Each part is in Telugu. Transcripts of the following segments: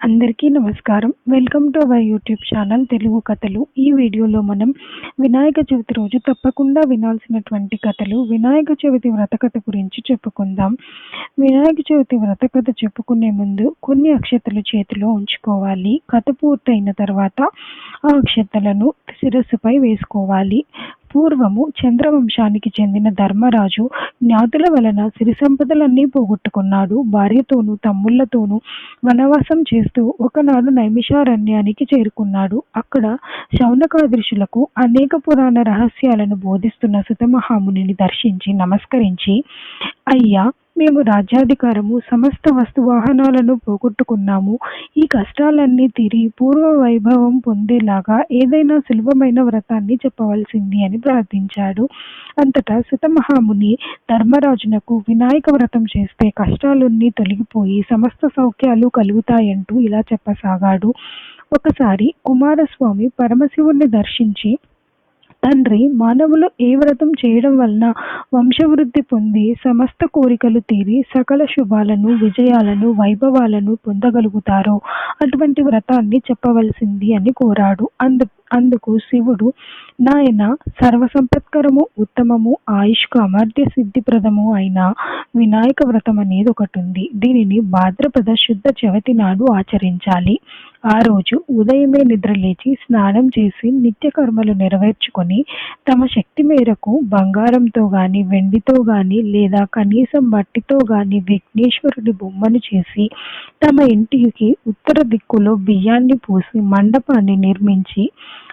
అందరికీ నమస్కారం. Welcome to our YouTube channel Telugu కథలు ఈ వీడియోలో మనం వినాయక చవితి రోజు తప్పకుండా వినాల్సినటువంటి కథలు వినాయక చవితి వ్రత కథ గురించి చెప్పుకుందాం. వినాయక చవితి వ్రత కథ చెప్పుకునే ముందు కొన్ని అక్షతలు చేతిలో ఉంచుకోవాలి. కథ పూర్తయిన తర్వాత ఆ అక్షతలను శిరస్సుపై వేసుకోవాలి. పూర్వము చంద్రవంశానికి చెందిన ధర్మరాజు జ్ఞాతుల వలన సిరి సంపదలన్నీ పోగొట్టుకున్నాడు. భార్యతోనూ తమ్ముళ్ళతోనూ వనవాసం చేస్తూ ఒకనాడు నైమిషారణ్యానికి చేరుకున్నాడు. అక్కడ శౌనకాదృశులకు అనేక పురాణ రహస్యాలను బోధిస్తున్న సుతమహామునిని దర్శించి నమస్కరించి అయ్యా మేము రాజ్యాధికారము సమస్త వస్తు వాహనాలను పోగొట్టుకున్నాము. ఈ కష్టాలన్నీ తీరి పూర్వ వైభవం పొందేలాగా ఏదైనా సులభమైన వ్రతాన్ని చెప్పవలసింది అని ప్రార్థించాడు. అంతటా సుతమహాముని ధర్మరాజునకు వినాయక వ్రతం చేస్తే కష్టాలన్నీ తొలగిపోయి సమస్త సౌఖ్యాలు కలుగుతాయంటూ ఇలా చెప్పసాగాడు. ఒకసారి కుమారస్వామి పరమశివుణ్ణి దర్శించి తండ్రి మానవులు ఏ వ్రతం చేయడం వలన వంశవృద్ధి పొంది సమస్త కోరికలు తీరి సకల శుభాలను విజయాలను వైభవాలను పొందగలుగుతారో అటువంటి వ్రతాన్ని చెప్పవలసింది అని కోరాడు. అందు అందుకు శివుడు నాయన సర్వసంపత్కరము ఉత్తమము ఆయుష్కు అమర్త్య సిద్ధిప్రదము అయిన వినాయక వ్రతం అనేది ఒకటి ఉంది దీనిని భాద్రపద శుద్ధ చవితి నాడు ఆచరించాలి. ఆ రోజు ఉదయమే నిద్రలేచి స్నానం చేసి నిత్య కర్మలు నెరవేర్చుకొని తమ శక్తి మేరకు బంగారంతో గాని వెండితో గాని లేదా కనీసం మట్టితో గాని విఘ్నేశ్వరుడి బొమ్మను చేసి తమ ఇంటికి ఉత్తర దిక్కులో బియ్యాన్ని పోసి మండపాన్ని నిర్మించి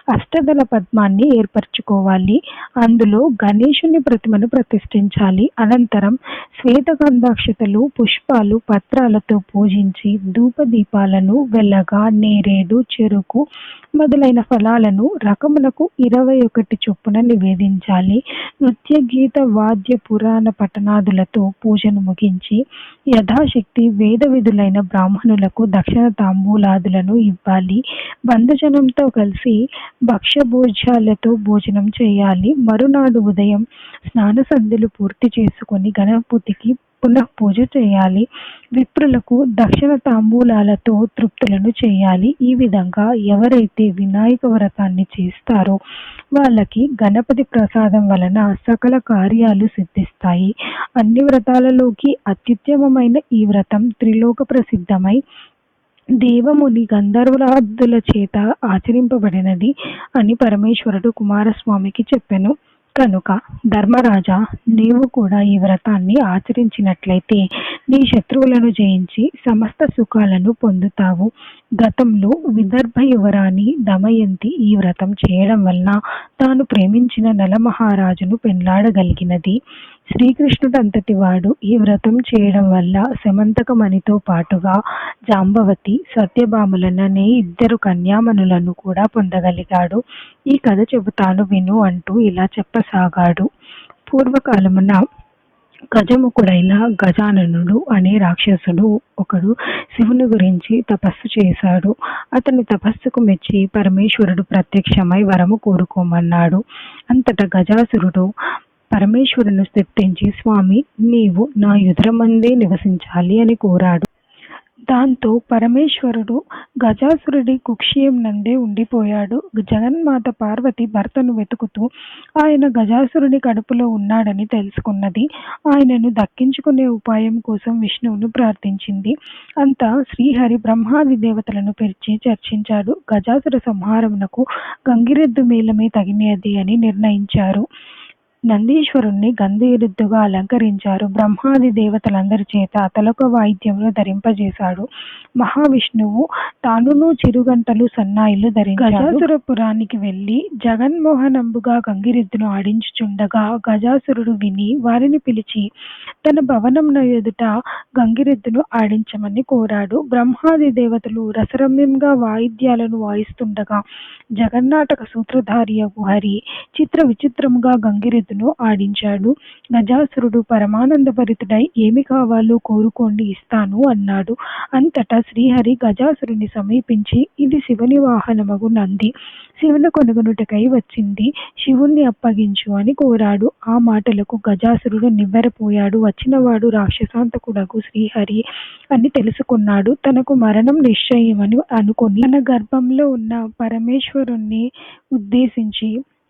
అష్టదళ పద్మాన్ని ఏర్పరచుకోవాలి. అందులో గణేశుని ప్రతిమను ప్రతిష్ఠించాలి. అనంతరం శ్వేతగంధాక్షతలు పుష్పాలు పత్రాలతో పూజించి ధూపదీపాలను వెల్లగా నేరేడు చెరుకు మొదలైన ఫలాలను రకములకు ఇరవై ఒకటి చొప్పున నివేదించాలి. నృత్య గీత వాద్య పురాణ పఠనాదులతో పూజను ముగించి యథాశక్తి వేద విధులైన బ్రాహ్మణులకు దక్షిణ తాంబూలాదులను ఇవ్వాలి. బంధుజనంతో కలిసి భక్ష్యభోజ్యాలతో భోజనం చేయాలి. మరునాడు ఉదయం స్నాన సంధ్యలు పూర్తి చేసుకొని గణపతికి పునః పూజ చేయాలి. విప్రులకు దక్షిణ తాంబూలాలతో తృప్తులను చేయాలి. ఈ విధంగా ఎవరైతే వినాయక వ్రతాన్ని చేస్తారో వాళ్ళకి గణపతి ప్రసాదం వలన సకల కార్యాలు సిద్ధిస్తాయి. అన్ని వ్రతాలలోకి అత్యుత్తమమైన ఈ వ్రతం త్రిలోక ప్రసిద్ధమై దేవముని గంధర్వులాదుల చేత ఆచరింపబడినది అని పరమేశ్వరుడు కుమారస్వామికి చెప్పెను. కనుక ధర్మరాజా నీవు కూడా ఈ వ్రతాన్ని ఆచరించినట్లయితే నీ శత్రువులను జయించి సమస్త సుఖాలను పొందుతావు. గతంలో విదర్భ యువరాణి దమయంతి ఈ వ్రతం చేయడం వలన తాను ప్రేమించిన నలమహారాజును పెండ్లాడగలిగినది. శ్రీకృష్ణుడు అంతటి వాడు ఈ వ్రతం చేయడం వల్ల శమంతకమణితో పాటుగా జాంబవతి సత్యభామలననే ఇద్దరు కన్యామణులను కూడా పొందగలిగాడు. ఈ కథ చెబుతాను విను అంటూ ఇలా చెప్పసాగాడు. పూర్వకాలమున గజముఖుడైన గజాననుడు అనే రాక్షసుడు ఒకడు శివుని గురించి తపస్సు చేశాడు. అతని తపస్సుకు మెచ్చి పరమేశ్వరుడు ప్రత్యక్షమై వరము కోరుకోమన్నాడు. అంతటా గజాసురుడు పరమేశ్వరుని స్థితించి స్వామి నీవు నా ఎదురమందే నివసించాలి అని కోరాడు. దాంతో పరమేశ్వరుడు గజాసురుడి కుక్షయం నందే ఉండిపోయాడు. జగన్మాత పార్వతి భర్తను వెతుకుతూ ఆయన గజాసురుని కడుపులో ఉన్నాడని తెలుసుకున్నది. ఆయనను దక్కించుకునే ఉపాయం కోసం విష్ణువును ప్రార్థించింది. అంతా శ్రీహరి బ్రహ్మాది దేవతలను పిలిచి చర్చించాడు. గజాసుర సంహారమునకు గంగిరెద్దు మేళమే తగినది అని నిర్ణయించారు. నందీశ్వరుణ్ణి గంధీరుద్దుగా అలంకరించారు. బ్రహ్మాది దేవతలందరి చేత అతలొక వాయిద్యమును ధరింపజేశాడు. మహావిష్ణువు తానును చిరుగంటలు సన్నాయిలు ధరించాడు. గజాసురపురానికి వెళ్ళి జగన్మోహనంబుగా గంగిరెద్దును ఆడించుచుండగా గజాసురుడు విని వారిని పిలిచి తన భవనం ఎదుట గంగిరెద్దును ఆడించమని కోరాడు. బ్రహ్మాది దేవతలు రసరమ్యంగా వాయిద్యాలను వాయిస్తుండగా జగన్నాటక సూత్రధారి హరి చిత్ర విచిత్రముగా గంగిరెద్దును చేతును ఆడించాడు. గజాసురుడు పరమానందభరితుడై ఏమి కావాలో కోరుకోండి ఇస్తాను అన్నాడు. అంతటా శ్రీహరి గజాసురుని సమీపించి ఇది శివుని వాహనమగు నంది. శివుని కొనుగొనుటకై వచ్చింది. శివుణ్ణి అప్పగించు అని కోరాడు. ఆ మాటలకు గజాసురుడు నివ్వెరపోయాడు. వచ్చినవాడు రాక్షసాంతకుడకు శ్రీహరి అని తెలుసుకున్నాడు. తనకు మరణం నిశ్చయమని అనుకొని తన గర్భంలో ఉన్న పరమేశ్వరుణ్ణి ఉద్దేశించి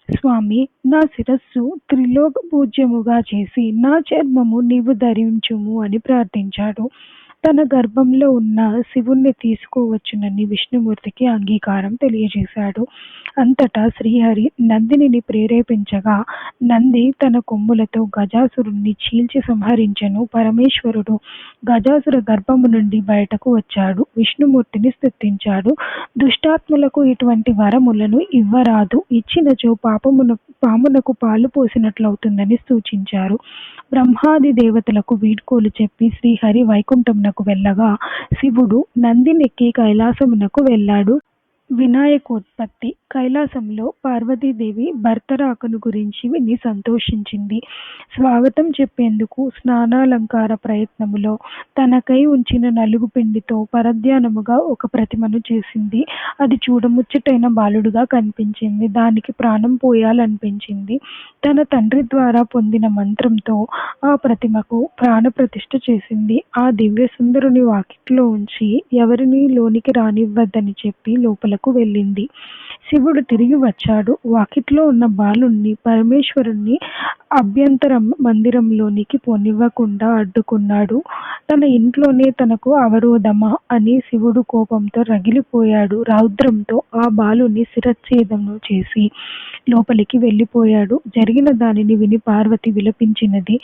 స్వామి నా శిరస్సు త్రిలోక పూజ్యముగా చేసి నా చర్మము నీవు ధరించుము అని ప్రార్థించాడు. తన గర్భంలో ఉన్న శివుణ్ణి తీసుకోవచ్చునని విష్ణుమూర్తికి అంగీకారం తెలియజేశాడు. అంతటా శ్రీహరి నందినిని ప్రేరేపించగా నంది తన కొమ్ములతో గజాసురుణ్ణి చీల్చి సంహరించెను పరమేశ్వరుడు. గజాసుర గర్భము నుండి బయటకు వచ్చాడు. విష్ణుమూర్తిని స్థుతించాడు. దుష్టాత్ములకు ఇటువంటి వరములను ఇవ్వరాదు. ఇచ్చినచో పాపమున పామునకు పాలు పోసినట్లవుతుందని సూచించారు. బ్రహ్మాది దేవతలకు వీడ్కోలు చెప్పి శ్రీహరి వైకుంఠమునకు వెళ్ళగా శివుడు నందినెక్కి కైలాసమునకు వెళ్ళాడు. వినాయకోత్పత్తి కైలాసంలో పార్వతీదేవి భర్త రాకను గురించి విని సంతోషించింది. స్వాగతం చెప్పేందుకు స్నానాలంకార ప్రయత్నములో తనకై ఉంచిన నలుగు పిండితో పరధ్యానముగా ఒక ప్రతిమను చేసింది. అది చూడముచ్చటైన బాలుడుగా కనిపించింది. దానికి ప్రాణం పోయాలనిపించింది. తన తండ్రి ద్వారా పొందిన మంత్రంతో ఆ ప్రతిమకు ప్రాణప్రతిష్ఠ చేసింది. ఆ దివ్య సుందరుని వాకిట్లో ఉంచి ఎవరిని లోనికి రానివ్వద్దని చెప్పి లోపల లోపలకు వెళ్ళింది. శివుడు తిరిగి వచ్చాడు. వాకిట్లో ఉన్న బాలుణ్ణి పరమేశ్వరుణ్ణి అభ్యంతరం మందిరంలోనికి పోనివ్వకుండా అడ్డుకున్నాడు. తన ఇంట్లోనే తనకు అవరోధమా అని శివుడు కోపంతో రగిలిపోయాడు. రౌద్రంతో ఆ బాలుని శిరచ్ఛేదము చేసి లోపలికి వెళ్ళిపోయాడు. జరిగిన దానిని విని పార్వతి విలపించినది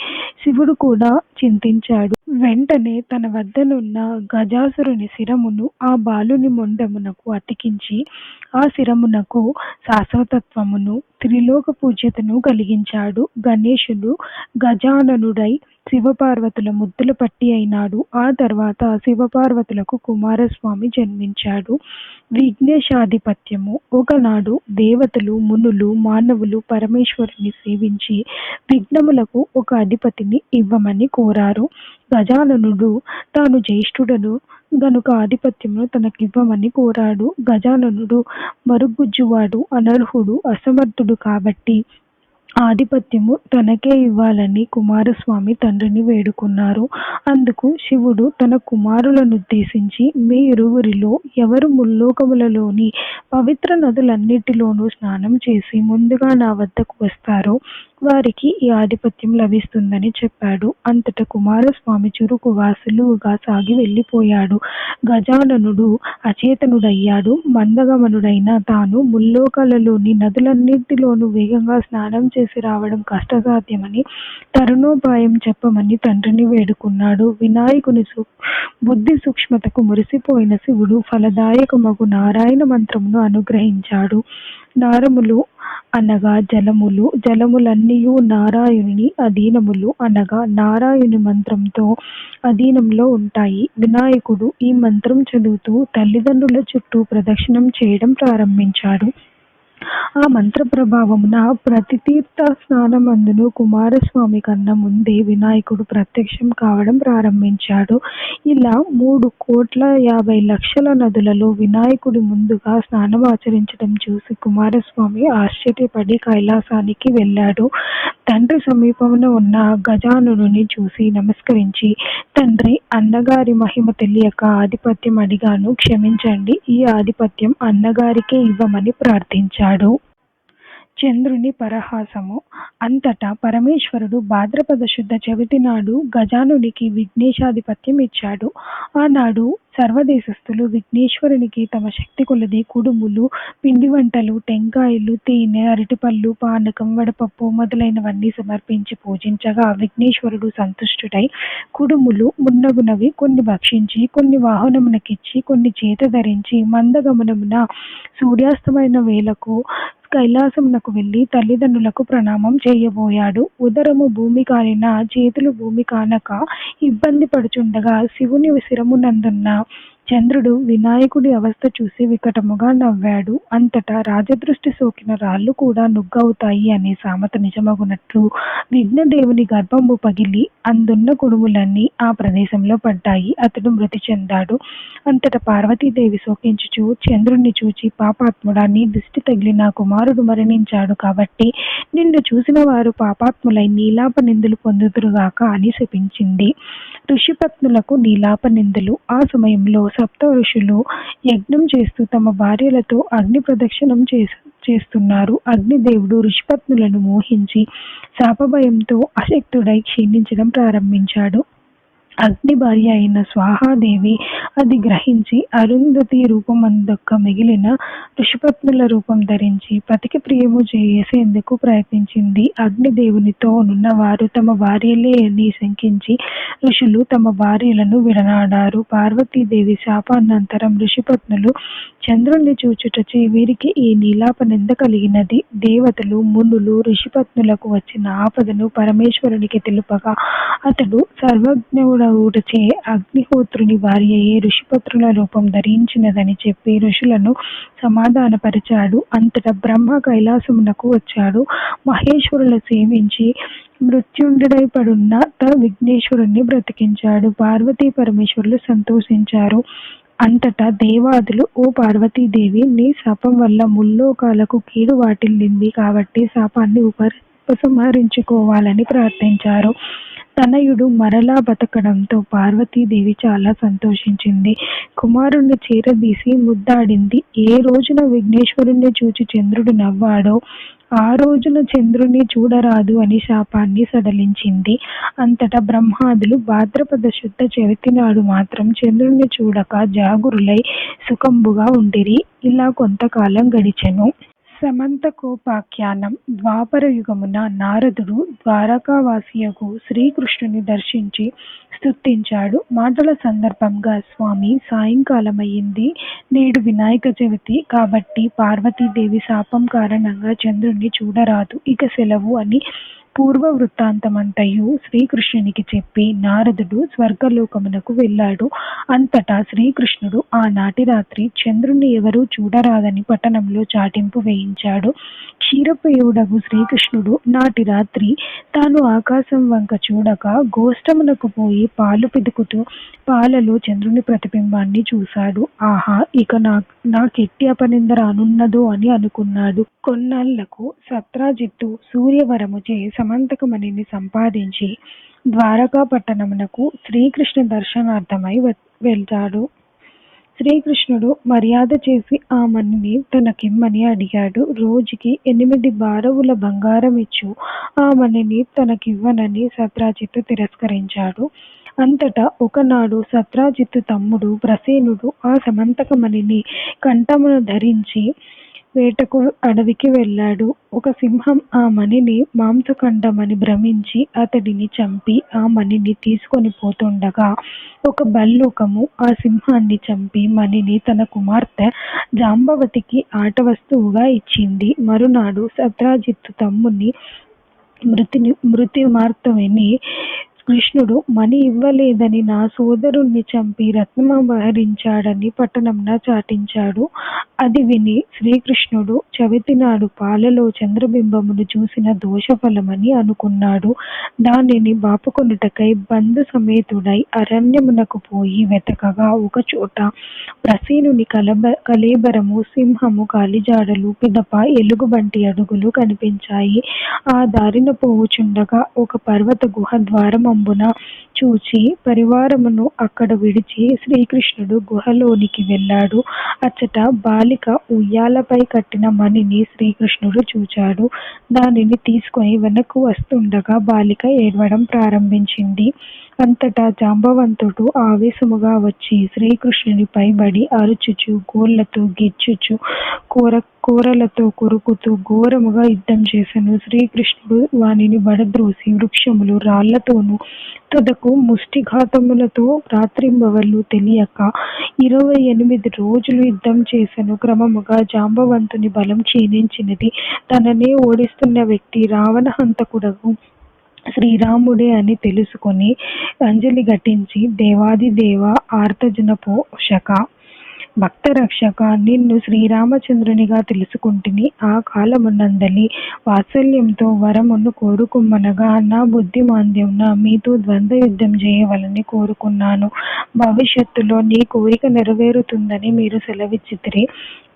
శివుడు కూడా చింతించాడు. వెంటనే తన వద్దనున్న గజాసురుని శిరమును ఆ బాలుని మొండమునకు అతికించి ఆ శిరమునకు శాశ్వతత్వమును త్రిలోక పూజ్యతను కలిగించాడు గణేశుడు గజాననుడై శివపార్వతుల ముద్దుల పట్టి అయినాడు. ఆ తర్వాత శివపార్వతులకు కుమారస్వామి జన్మించాడు. విఘ్నేశాధిపత్యము. ఒకనాడు దేవతలు మునులు మానవులు పరమేశ్వరుని సేవించి విఘ్నములకు ఒక అధిపతిని ఇవ్వమని కోరారు. గజాననుడు తాను జ్యేష్ఠుడను గనుక ఆధిపత్యమును తనకివ్వమని కోరాడు. గజాననుడు మరుగుజ్జువాడు అనర్హుడు అసమర్థుడు కాబట్టి ఆధిపత్యము తనకే ఇవ్వాలని కుమారస్వామి తండ్రిని వేడుకున్నారు. అందుకు శివుడు తన కుమారులనుద్దేశించి మీ ఇరువురిలో ఎవరు ముల్లోకములలోని పవిత్ర నదులన్నిటిలోనూ స్నానం చేసి ముందుగా నా వద్దకు వస్తారో వారికి ఈ ఆధిపత్యం లభిస్తుందని చెప్పాడు. అంతట కుమారస్వామి చురుకు వాసులుగా సాగి వెళ్ళిపోయాడు. గజాననుడు అచేతనుడయ్యాడు. మందగమనుడైన తాను ముల్లోకాలలోని నదులన్నింటిలోనూ వేగంగా స్నానం చేసి రావడం కష్టసాధ్యమని తరుణోపాయం చెప్పమని తండ్రిని వేడుకున్నాడు. వినాయకుని సు బుద్ధి సూక్ష్మతకు మురిసిపోయిన శివుడు ఫలదాయకమగు నారాయణ మంత్రమును అనుగ్రహించాడు. నారములు అనగా జలములు జలములన్నీయు నారాయణుని అధీనములు అనగా నారాయణి మంత్రంతో అధీనంలో ఉంటాయి. వినాయకుడు ఈ మంత్రం చదువుతూ తల్లిదండ్రుల చుట్టూ ప్రదక్షిణం చేయడం ప్రారంభించాడు. ఆ మంత్ర ప్రభావమున ప్రతి తీర్థ స్నానమందును కుమారస్వామి కన్నా ముందే వినాయకుడు ప్రత్యక్షం కావడం ప్రారంభించాడు. ఇలా మూడు కోట్ల యాభై లక్షల నదులలో వినాయకుడి ముందుగా స్నానం ఆచరించడం చూసి కుమారస్వామి ఆశ్చర్యపడి కైలాసానికి వెళ్ళాడు. తండ్రి సమీపంలో ఉన్న గజానుని చూసి నమస్కరించి తండ్రి అన్నగారి మహిమ తెలియక ఆధిపత్యం అడిగాను. క్షమించండి. ఈ ఆధిపత్యం అన్నగారికే ఇవ్వమని ప్రార్థించాడు. చంద్రుని పరహాసము. అంతటా పరమేశ్వరుడు భాద్రపద శుద్ధ చవితి నాడు గజానునికి విఘ్నేశాధిపత్యం ఇచ్చాడు. ఆనాడు సర్వదేశస్థులు విఘ్నేశ్వరునికి తమ శక్తి కొలది కుడుములు పిండి వంటలు టెంకాయలు తేనె అరటిపళ్ళు పానకం వడపప్పు మొదలైనవన్నీ సమర్పించి పూజించగా విఘ్నేశ్వరుడు సంతుష్టుడై కుడుములు మున్నగునవి కొన్ని భక్షించి కొన్ని వాహనమునకిచ్చి కొన్ని చేత ధరించి మందగమనమున సూర్యాస్తమైన వేళకు కైలాసమునకు వెళ్ళి తల్లిదండ్రులకు ప్రణామం చేయబోయాడు. ఉదరము భూమి కాలిన చేతులు భూమి కానక ఇబ్బంది పడుచుండగా శివుని శిరమునందున్న చంద్రుడు వినాయకుడి అవస్థ చూసి వికటముగా నవ్వాడు. అంతటా రాజదృష్టి సోకిన రాళ్ళు కూడా నుగ్గవుతాయి అనే సామెత నిజమగునట్లు విఘ్నదేవుని గర్భంబు పగిలి అందున్న కుడుములన్నీ ఆ ప్రదేశంలో పడ్డాయి. అతడు మృతి చెందాడు. అంతట పార్వతీదేవి శోకించుచు చంద్రుణ్ణి చూచి పాపాత్ముడా నీ తగిలి నా కుమారుడు మరణించాడు కాబట్టి నిన్ను చూసిన వారు పాపాత్ములై నీలాప నిందులు పొందుదురుగాక అని శపించింది. ఋషిపత్నులకు నీలాప నిందలు ఆ సమయంలో సప్త ఋషులు యజ్ఞం చేస్తూ తమ భార్యలతో అగ్ని ప్రదక్షిణం చేస్తున్నారు. అగ్నిదేవుడు ఋషిపత్నులను మోహించి శాపభయంతో అశక్తుడై క్షీణించడం ప్రారంభించాడు. అగ్ని భార్య అయిన స్వాహాదేవి అది గ్రహించి అరుంధతి రూపమందొక్క మిగిలిన ఋషిపత్నుల రూపం ధరించి పతికి ప్రియము చేసేందుకు ప్రయత్నించింది. అగ్నిదేవునితో నున్నవారు తమ భార్యలే అని శంకించి ఋషులు తమ భార్యలను విడనాడారు. పార్వతీదేవి శాపానంతరం ఋషిపత్నులు చంద్రుణ్ణి చూచుటచే వీరికి ఈ నీలాప నింద కలిగినది. దేవతలు, మునులు ఋషిపత్నులకు వచ్చిన ఆపదను పరమేశ్వరునికి తెలుపగా అతడు సర్వజ్ఞుడవుటచే అగ్నిహోత్రుని ఏ ఋషిపత్రుల రూపం ధరించినదని చెప్పి ఋషులను సమాధానపరిచాడు. అంతటా బ్రహ్మ కైలాసమునకు వచ్చాడు. మహేశ్వరుల సేవించి మృత్యుంజయుడై పడున్న త విఘ్నేశ్వరుణ్ణి బ్రతికించాడు. పార్వతీ పరమేశ్వరులు సంతోషించారు. అంతటా దేవాదులు ఓ పార్వతీదేవి నీ శాపం వల్ల ముల్లోకాలకు కీడు వాటిల్లింది కాబట్టి శాపాన్ని ఉపసంహరించుకోవాలని ప్రార్థించారు. తనయుడు మరలా బతకడంతో పార్వతీదేవి చాలా సంతోషించింది. కుమారుణ్ణి చీరదీసి ముద్దాడింది. ఏ రోజున విఘ్నేశ్వరుణ్ణి చూచి చంద్రుడు నవ్వాడో ఆ రోజున చంద్రుణ్ణి చూడరాదు అని శాపాన్ని సడలించింది. అంతటా బ్రహ్మాదులు భాద్రపద శుద్ధ చవితి నాడు మాత్రం చంద్రుణ్ణి చూడక జాగురులై సుఖంబుగా ఉండిరి. ఇలా కొంతకాలం గడిచెను. సమంతకోపాఖ్యానం ద్వాపరయుగమున నారదుడు ద్వారకావాసియగు శ్రీకృష్ణుని దర్శించి స్తుతించాడు. మాటల సందర్భంగా స్వామీ సాయంకాలమయింది. నేడు వినాయక చవితి కాబట్టి పార్వతీదేవి శాపం కారణంగా చంద్రుణ్ణి చూడరాదు. ఇక సెలవు అని పూర్వ వృత్తాంతమంతయు శ్రీకృష్ణునికి చెప్పి నారదుడు స్వర్గలోకమునకు వెళ్ళాడు. అంతటా శ్రీకృష్ణుడు ఆనాటి రాత్రి చంద్రుణ్ణి ఎవరూ చూడరాదని పట్టణంలో చాటింపు వేయించాడు. క్షీరప్రియుడగు శ్రీకృష్ణుడు నాటి రాత్రి తాను ఆకాశం వంక చూడక గోష్టమునకు పోయి పాలు పితుకుతూ పాలలో చంద్రుని ప్రతిబింబాన్ని చూశాడు. ఆహా! ఇక నా నాకెట్టి అపనింద రానున్నదో అని అనుకున్నాడు. కొన్నాళ్ళకు సత్రాజిత్తు సూర్యవరముచే సమంతకమణిని సంపాదించి ద్వారకాపట్టణమునకు శ్రీకృష్ణ దర్శనార్థమై వెళ్తాడు. శ్రీకృష్ణుడు మర్యాద చేసి ఆ మణిని తనకిమ్మని అడిగాడు. రోజుకి ఎనిమిది బారవుల బంగారం ఇచ్చు ఆ మణిని తనకివ్వనని సత్రాజిత్తు తిరస్కరించాడు. అంతటా ఒకనాడు సత్రాజిత్తు తమ్ముడు ప్రసేనుడు ఆ సమంతకమణిని కంఠమును ధరించి వేటకు అడవికి వెళ్ళాడు. ఒక సింహం ఆ మణిని మాంసఖండమని భ్రమించి అతడిని చంపి ఆ మణిని తీసుకొని పోతుండగా ఒక భల్లూకము ఆ సింహాన్ని చంపి మణిని తన కుమార్తె జాంబవతికి ఆట వస్తువుగా ఇచ్చింది. మరునాడు సత్రాజిత్తు తమ్ముని మృతి విని కృష్ణుడు మణి ఇవ్వలేదని నా సోదరుణ్ణి చంపి రత్నమపహరించాడని పట్టణమున చాటించాడు. అది విని శ్రీకృష్ణుడు చవితినాడు పాలలో చంద్రబింబమును చూసిన దోషఫలమని అనుకున్నాడు. దానిని బాపుకొనుటకై బంధు సమేతుడై అరణ్యమునకు పోయి వెతకగా ఒకచోట కలబ కళేబరము, సింహము కాలిజాడలు, పిదప ఎలుగుబంటి అడుగులు కనిపించాయి. ఆ దారిన పోవుచుండగా ఒక పర్వత గుహ ద్వారమంబున చూచి పరివారమును అక్కడ విడిచి శ్రీకృష్ణుడు గుహలోనికి వెళ్ళాడు. అచ్చట బాలిక ఉయ్యాలపై కట్టిన మణిని శ్రీకృష్ణుడు చూచాడు. దానిని తీసుకొని వెనక్కు వస్తుండగా బాలిక ఏడవడం ప్రారంభించింది. అంతటా జాంబవంతుడు ఆవేశముగా వచ్చి శ్రీకృష్ణుని పైబడి అరుచుచు, గోళ్ళతో గిచ్చుచు, కోరలతో కొరుకుతూ ఘోరముగా యుద్ధం చేసెను. శ్రీకృష్ణుడు వానిని బడద్రోసి వృక్షములు, రాళ్ళతోనూ తుదకు ముష్టిఘాతములతో రాత్రింబవళ్ళు తెలియక ఇరవై ఎనిమిది రోజులు యుద్ధం చేసెను. క్రమముగా జాంబవంతుని బలం క్షీణించినది. తననే ఓడిస్తున్న వ్యక్తి రావణ హంతకుడగు శ్రీరాముడే అని తెలుసుకొని అంజలి ఘటించి దేవాదిదేవ ఆర్తజన పోషక భక్త రక్షక నిన్ను శ్రీరామచంద్రునిగా తెలుసుకుంటుని ఆ కాలమునందలి వాత్సల్యంతో వరమును కోరుకుమ్మనగా నా బుద్ధి మాంద్యంన మీతో ద్వంద్వ యుద్ధం చేయవలని కోరుకున్నాను. భవిష్యత్తులో నీ కోరిక నెరవేరుతుందని మీరు సెలవిచ్చితిరి.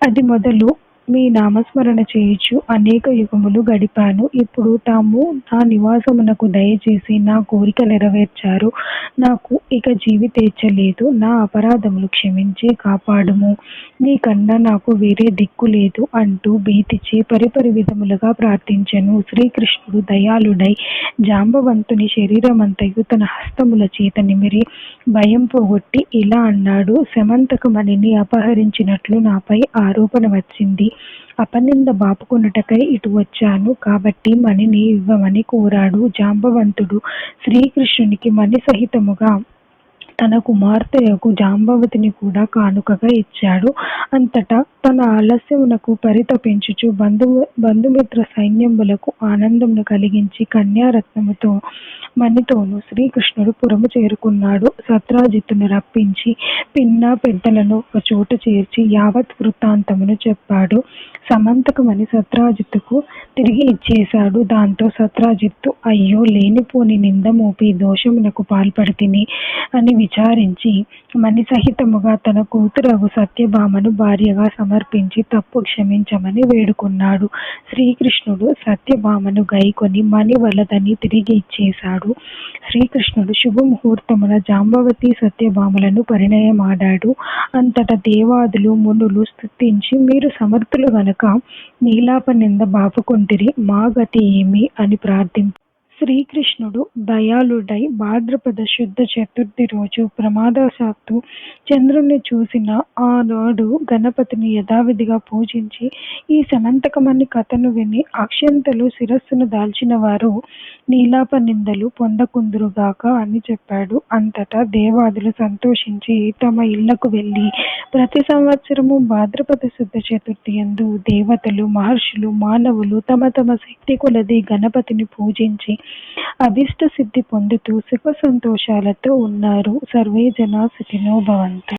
అది మొదలు మీ నామస్మరణ చేయుచు అనేక యుగములు గడిపాను. ఇప్పుడు తాము నా నివాసమునకు దయచేసి నా కోరిక నెరవేర్చారు. నాకు ఇక జీవితేచ్చలేదు నా అపరాధములు క్షమించి కాపాడుము. నీకన్నా నాకు వేరే దిక్కు లేదు అంటూ భీతిచి పరిపరి విధములుగా ప్రార్థించెను. శ్రీకృష్ణుడు దయాళుడై జాంబవంతుని శరీరమంతయు తన హస్తముల చేత నిమిరి భయం పోగొట్టి ఇలా అన్నాడు. శమంతకమణిని అపహరించినట్లు నాపై ఆరోపణ వచ్చింది. అపనింద బాపుకొనుటకై ఇటు వచ్చాను. కాబట్టి మణిని ఇవ్వమని కోరాడు జాంబవంతుడు. శ్రీకృష్ణునికి మణి సహితముగా తన కుమార్తెయకు జాంబవతిని కూడా కానుకగా ఇచ్చాడు. అంతటా తన ఆలస్యమునకు పరితపించుచు బంధు బంధుమిత్ర సైన్యములకు ఆనందమును కలిగించి కన్యారత్నముతో మణితోనూ శ్రీకృష్ణుడు పురము చేరుకున్నాడు. సత్రాజిత్తును రప్పించి పిన్న పెద్దలను ఒక చోట చేర్చి యావత్ వృత్తాంతమును చెప్పాడు. సమంతకమని సత్రాజిత్తుకు తిరిగి ఇచ్చేశాడు దాంతో సత్రాజిత్తు అయ్యో లేనిపోని నింద మోపి దోషమునకు పాల్పడితిని అని విచారించి మణి సహితముగా తన కూతురగు సత్యభామను భార్యగా సమర్పించి తప్పు క్షమించమని వేడుకున్నాడు. శ్రీకృష్ణుడు సత్యభామను గైకొని మణి వలదని తిరిగి ఇచ్చేశాడు. శ్రీకృష్ణుడు శుభముహూర్తమున జాంబవతి సత్యభామలను పరిణయమాడాడు. అంతటా దేవాదులు మునులు స్తుతించి మీరు సమర్థులు గనక నీలాపనింద బాపుకొంటిరి మా గతి ఏమి అని ప్రార్థింపు శ్రీకృష్ణుడు దయాళుడై భాద్రపద శుద్ధ చతుర్థి రోజు ప్రమాదశాత్తు చంద్రుణ్ణి చూసిన ఆనాడు గణపతిని యథావిధిగా పూజించి ఈ సమంతకమని కథను విని అక్షంతలు శిరస్సును దాల్చిన వారు నీలాప నిందలు పొందకుందురుగాక అని చెప్పాడు. అంతటా దేవాదులు సంతోషించి తమ ఇళ్ళకు వెళ్ళి ప్రతి సంవత్సరము భాద్రపద శుద్ధ చతుర్థి యందు దేవతలు మహర్షులు మానవులు తమ తమ శక్తి కొలది గణపతిని పూజించి అభిష్ట సిద్ధి పొందుతూ సుఖ సంతోషాలతో ఉన్నారు. సర్వే జనా సుఖినో భవంతు.